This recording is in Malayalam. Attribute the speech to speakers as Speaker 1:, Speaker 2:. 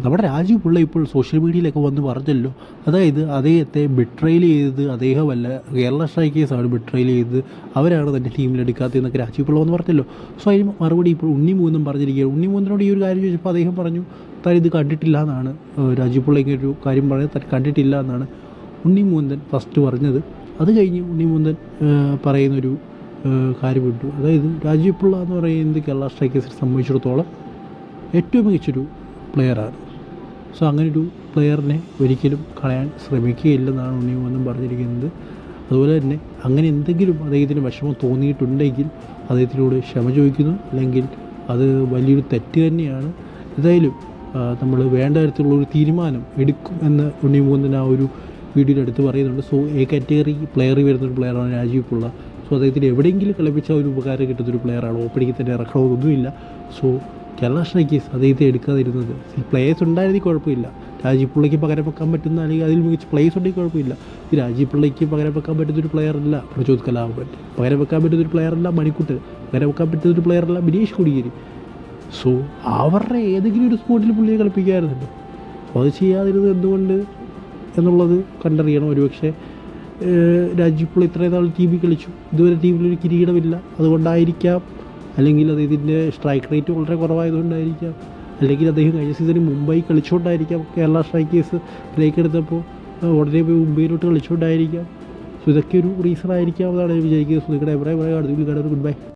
Speaker 1: നമ്മുടെ രാജീവ് പിള്ള ഇപ്പോൾ സോഷ്യൽ മീഡിയയിലൊക്കെ വന്ന് പറഞ്ഞല്ലോ. അതായത് അദ്ദേഹത്തെ ബിട്രെയിൽ ചെയ്തത് അദ്ദേഹമല്ല. കേരള സ്ട്രൈക്കേഴ്സാണ് ബിട്രെയിൽ ചെയ്തത്. അവരാണ് തന്റെ ടീമിലെടുക്കാത്തതെന്നൊക്കെ രാജീവ് പിള്ള വന്ന് പറഞ്ഞല്ലോ. സോ അതിന് മറുപടി ഇപ്പോൾ ഉണ്ണിമൂന്നും പറഞ്ഞിരിക്കുകയാണ്. ഉണ്ണിമൂന്നിനോട് ഈ ഒരു കാര്യം ചോദിച്ചപ്പോൾ അദ്ദേഹം പറഞ്ഞു താൻ ഇത് കണ്ടിട്ടില്ല എന്നാണ്. രാജീവ് പിള്ള ഇങ്ങനെ ഒരു കാര്യം പറഞ്ഞത് താൻ കണ്ടിട്ടില്ല എന്നാണ്. ഉണ്ണിമൂന്തൻ ഫസ്റ്റ് പറഞ്ഞത്. അത് കഴിഞ്ഞ് ഉണ്ണിമൂന്തൻ പറയുന്നൊരു കാര്യം കാര്യമുണ്ട്. അതായത് രാജീവ് പിള്ള എന്ന് പറയുന്നത് കേരള സ്ട്രൈക്കേഴ്സിനെ സംബന്ധിച്ചിടത്തോളം ഏറ്റവും മികച്ചൊരു പ്ലെയറാണ് സോ അങ്ങനെ ഒരു പ്ലെയറിനെ ഒരിക്കലും കളയാൻ ശ്രമിക്കുകയില്ലെന്നാണ് ഉണ്ണിമൂന്നും പറഞ്ഞിരിക്കുന്നത്. അതുപോലെ തന്നെ അങ്ങനെ എന്തെങ്കിലും അദ്ദേഹത്തിന് വിഷമം തോന്നിയിട്ടുണ്ടെങ്കിൽ അദ്ദേഹത്തിനോട് ക്ഷമ ചോദിക്കുന്നു. അല്ലെങ്കിൽ അത് വലിയൊരു തെറ്റ് തന്നെയാണ്. ഏതായാലും നമ്മൾ വേണ്ട തരത്തിലുള്ള ഒരു തീരുമാനം എടുക്കും എന്ന് ഉണ്ണിമൂന്നിന് ആ ഒരു വീഡിയോയിൽ എടുത്ത് പറയുന്നുണ്ട്. സോ എ കാറ്റഗറി പ്ലെയർ പ്ലെയറിൽ വരുന്നൊരു പ്ലെയറാണ് രാജീവ് പിള്ള. സോ അദ്ദേഹത്തിന് എവിടെയെങ്കിലും കളിപ്പിച്ചാൽ ഒരു ഉപകാരം കിട്ടുന്നൊരു പ്ലെയറാണ് ഓപ്പണിങ്ങിൽ തന്നെ ഇറക്കണമെന്നൊന്നുമില്ല. സോ സ്ട്രൈക്കേഴ്സ് അദ്ദേഹത്തെ എടുക്കാതിരുന്നത്. പ്ലേയേഴ്സ് ഉണ്ടായിരുന്നെങ്കിൽ കുഴപ്പമില്ല. രാജീവ് പിള്ളയ്ക്ക് പകരം വെക്കാൻ പറ്റുന്ന അല്ലെങ്കിൽ അതിൽ മികച്ച പ്ലേയേഴ്സ് ഉണ്ടെങ്കിൽ കുഴപ്പമില്ല. ഈ രാജീവ് പിള്ളയ്ക്ക് പകരം വെക്കാൻ പറ്റുന്നൊരു പ്ലെയർ അല്ല. പ്രചോദ് കലാപൻ. പകരം വെക്കാൻ പറ്റുന്നൊരു പ്ലെയർ അല്ല മണിക്കുട്ട് പകരം വെക്കാൻ പറ്റുന്നൊരു പ്ലെയർ അല്ല ബിനീഷ് കൊടിയേരി. സോ അവരുടെ ഏതെങ്കിലും ഒരു സ്പോട്ടിൽ പുള്ളിയെ കളിപ്പിക്കാമായിരുന്നല്ലോ അപ്പോൾ അത് ചെയ്യാതിരുന്നത് എന്തുകൊണ്ട് എന്നുള്ളത് കണ്ടറിയണം. ഒരുപക്ഷെ ഏഹ് രാജീവ് പിള്ള ഇത്രയും നാൾ ടീമിൽ കളിച്ചു. ഇതുവരെ ടീമിലൊരു കിരീടമില്ല. അതുകൊണ്ടായിരിക്കാം അല്ലെങ്കിൽ അത് ഇതിന്റെ സ്ട്രൈക്ക് റേറ്റ് വളരെ കുറവായതുകൊണ്ടായിരിക്കാം അല്ലെങ്കിൽ അദ്ദേഹം കഴിഞ്ഞ സീസണിൽ മുംബൈ കളിച്ചുകൊണ്ടായിരിക്കാം കേരള സ്ട്രൈക്കേഴ്സ് ബ്രേക്ക് എടുത്തപ്പോൾ ഉടനെ പോയി മുംബൈയിലോട്ട് കളിച്ചുകൊണ്ടായിരിക്കാം സോ ഇതൊക്കെ ഒരു റീസൺ ആയിരിക്കാം എന്നാണ് ഞാൻ വിചാരിക്കുന്നത് സോ നിങ്ങളുടെ അഭിപ്രായം അടുത്ത ഗുഡ് ബൈ